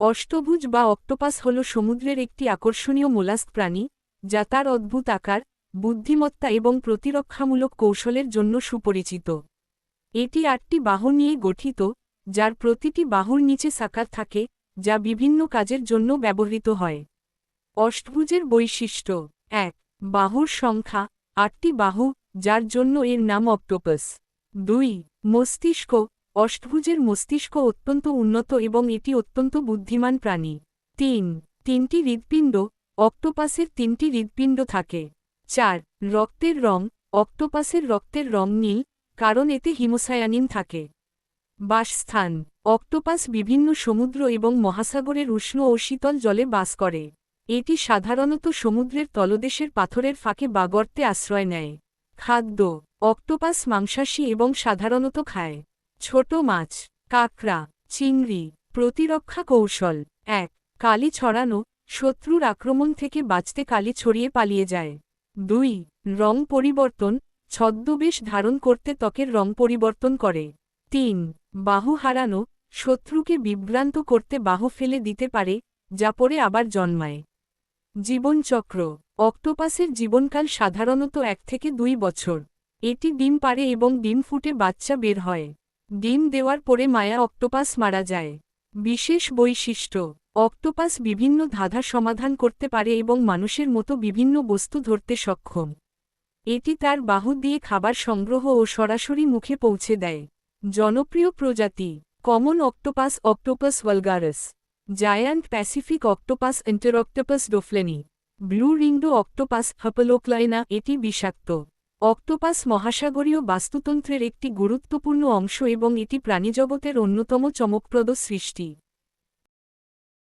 অষ্টভুজ বা অক্টোপাস হল সমুদ্রের একটি আকর্ষণীয় মোলাস্ক প্রাণী, যা তার অদ্ভুত আকার, বুদ্ধিমত্তা এবং প্রতিরক্ষামূলক কৌশলের জন্য সুপরিচিত। এটি আটটি বাহু নিয়ে গঠিত, যার প্রতিটি বাহুর নিচে সাকার থাকে, যা বিভিন্ন কাজের জন্য ব্যবহৃত হয়। অষ্টভুজের বৈশিষ্ট্য, এক, বাহুর সংখ্যা, আটটি বাহু, যার জন্য এর নাম অক্টোপাস। দুই, মস্তিষ্ক অষ্টভুজের মস্তিষ্ক অত্যন্ত উন্নত এবং এটি অত্যন্ত বুদ্ধিমান প্রাণী। তিন, তিনটি হৃৎপিণ্ড, অক্টোপাসের তিনটি হৃৎপিণ্ড থাকে। চার, রক্তের রং, অক্টোপাসের রক্তের রং নীল, কারণ এতে হিমোসায়ানিন থাকে। বাসস্থান, অক্টোপাস বিভিন্ন সমুদ্র এবং মহাসাগরের উষ্ণ ও শীতল জলে বাস করে। এটি সাধারণত সমুদ্রের তলদেশের পাথরের ফাঁকে বা গর্তে আশ্রয় নেয়। খাদ্য, অক্টোপাস মাংসাশী এবং সাধারণত খায়। ছোট মাছ, কাঁকড়া, চিংড়ি, প্রতিরক্ষা কৌশল। এক, কালি ছড়ানো, শত্রুর আক্রমণ থেকে বাঁচতে কালি ছড়িয়ে পালিয়ে যায়। দুই, রং পরিবর্তন, ছদ্মবেশ ধারণ করতে ত্বকের রং পরিবর্তন করে। তিন, বাহু হারানো, শত্রুকে বিভ্রান্ত করতে বাহু ফেলে দিতে পারে, যা পরে আবার জন্মায়। জীবনচক্র, অক্টোপাসের জীবনকাল সাধারণত এক থেকে দুই বছর। এটি ডিম পারে এবং ডিম ফুটে বাচ্চা বের হয়। ডিম দেওয়ার পরে মায়া অক্টোপাস মারা যায়। বিশেষ বৈশিষ্ট্য, অক্টোপাস বিভিন্ন ধাঁধা সমাধান করতে পারে এবং মানুষের মতো বিভিন্ন বস্তু ধরতে সক্ষম। এটি তার বাহু দিয়ে খাবার সংগ্রহ ও সরাসরি মুখে পৌঁছে দেয়। জনপ্রিয় প্রজাতি, common octopus octopus vulgaris giant pacific octopus Enteroctopus dofleini blue ringed octopus Hapalochlaena এটি বিষাক্ত। অক্টোপাস মহাসাগরীয় বাস্তুতন্ত্রের একটি গুরুত্বপূর্ণ অংশ এবং এটি প্রাণীজগতের অন্যতম চমকপ্রদ সৃষ্টি।